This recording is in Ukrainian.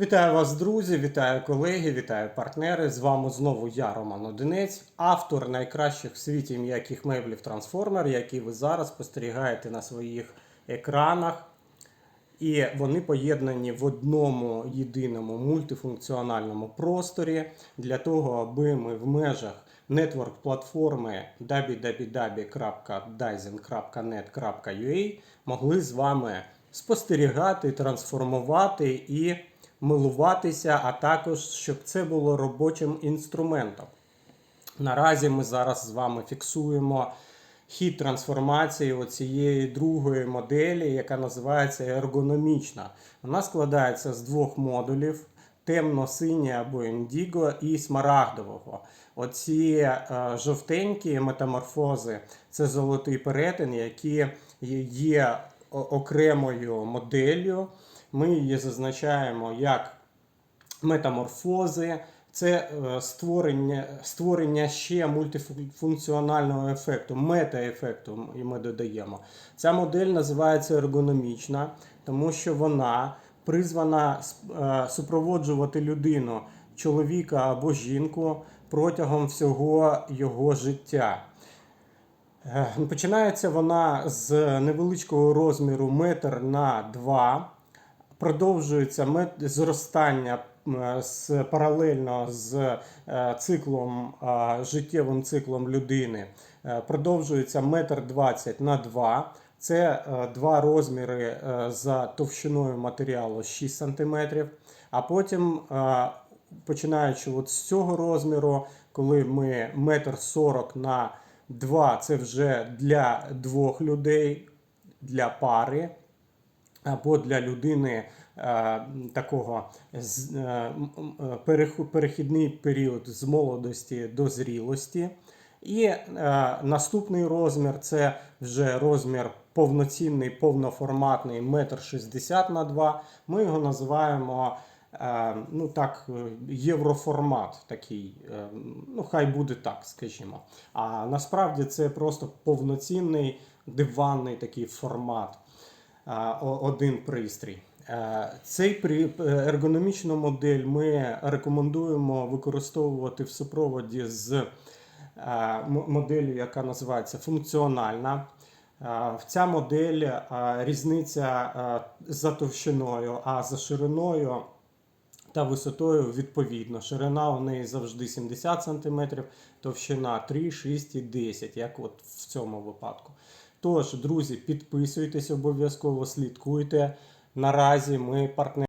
Вітаю вас, друзі, вітаю колеги, вітаю партнери. З вами знову я, Роман Одинець, автор найкращих в світі м'яких меблів Трансформер, які ви зараз спостерігаєте на своїх екранах. І вони поєднані в одному єдиному мультифункціональному просторі для того, аби ми в межах нетворк платформи www.dyson.net.ua могли з вами спостерігати, трансформувати і милуватися, а також щоб це було робочим інструментом. Наразі ми зараз з вами фіксуємо хід трансформації оцієї другої моделі, яка називається ергономічна. Вона складається з двох модулів: темно-синє або індіго і смарагдового. Оці е, жовтенькі метаморфози це золотий перетин, які є окремою моделлю. Ми її зазначаємо як метаморфози, це е, створення, створення ще мультифункціонального ефекту, мета-ефекту і ми додаємо. Ця модель називається ергономічна, тому що вона призвана е, супроводжувати людину, чоловіка або жінку протягом всього його життя. Е, Починається вона з невеличкого розміру метр на 2, продовжується мет... зростання з, паралельно з е, циклом, життєвим циклом людини. Е, Продовжується метр 20 на 2. Це е, два розміри за товщиною матеріалу 6 см. А потім, починаючи от з цього розміру, коли ми метр 40 на 2, це вже для двох людей, для пари або для людини е, такого е, е, перехідний період з молодості до зрілості. І е, наступний розмір це вже розмір повноцінний, повноформатний, метр шістдесят на 2. Ми його називаємо ну так, євроформат такий. Ну, хай буде так, скажімо. А насправді це просто повноцінний диванний такий формат один пристрій. Е, Цей при- ергономічну модель ми рекомендуємо використовувати в супроводі з е, моделлю, яка називається функціональна. Е, В ця модель е, різниця е, за товщиною, а за шириною та висотою відповідно. Ширина у неї завжди 70 см, товщина 3, 6 і 10, як от в цьому випадку. Тож, друзі, підписуйтесь обов'язково, слідкуйте. Наразі ми партнери.